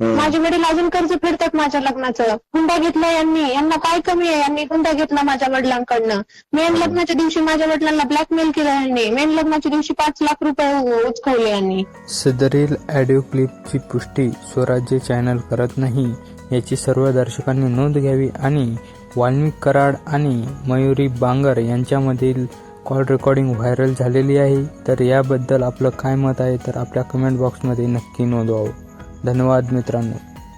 माझे वडील अजून कर्ज फेडतात माझ्या लग्नाचं. हुंडा घेतला यांनी. यांना काय कमी आहे? यांनी हुंडा घेतला माझ्या वडिलांकडनं. मेन लग्नाच्या दिवशी माझ्या वडिलांना ब्लॅकमेल केलं यांनी. मेन लग्नाच्या दिवशी पाच लाख रुपये उचकवले यांनी. सदरील ऑडिओ क्लिपची पुष्टी स्वराज्य चॅनल करत नाही. याची सर्व दर्शकांनी नोंद घ्यावी आणि वाल्मिक कराड आणि मयुरी बांगर यांच्यामधील कॉल रेकॉर्डिंग व्हायरल झालेली आहे. तर याबद्दल आपलं काय मत आहे? तर आपल्या कमेंट बॉक्समध्ये नक्की नोंदवावं. धन्यवाद मित्रांनो.